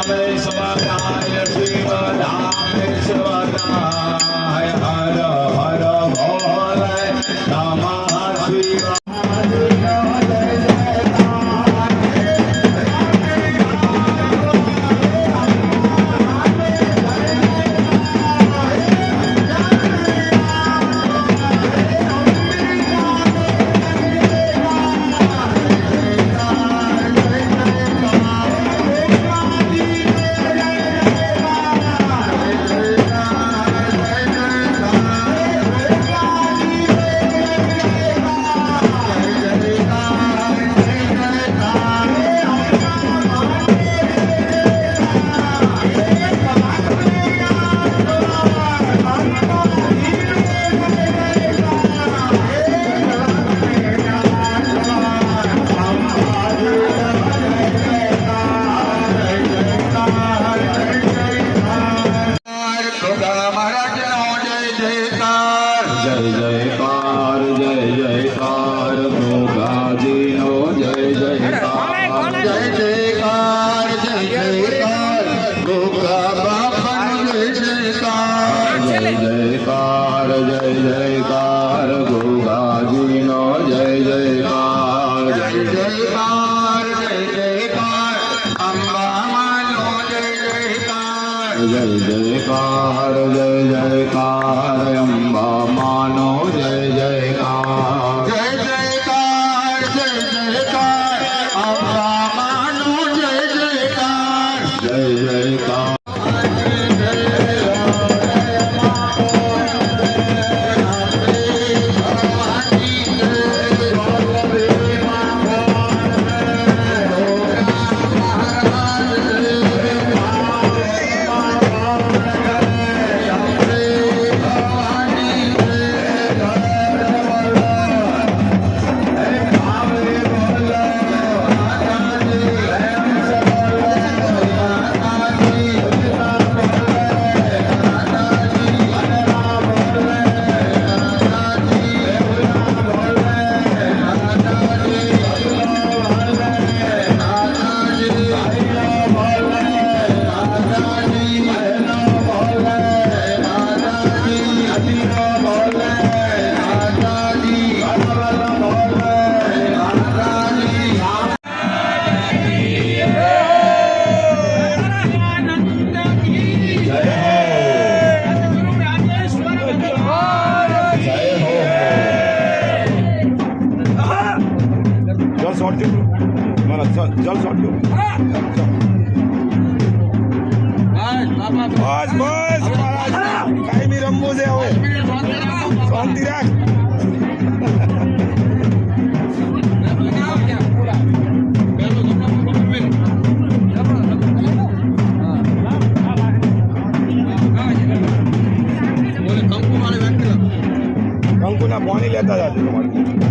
Sabah, Sabah, Sabah, Sabah, Sabah, Sabah, Sabah, જયકાર જય જયકાર, ગોગાજીનો જય જયકાર જય જયકાર જય જયકાર અંબા માનો જય જયકાર જય જયકાર જય જયકાર અંબા મારા રમવું છે હવે. શાંતિ રાખ. કંકુના પાણી લેતા જાજો તમારે.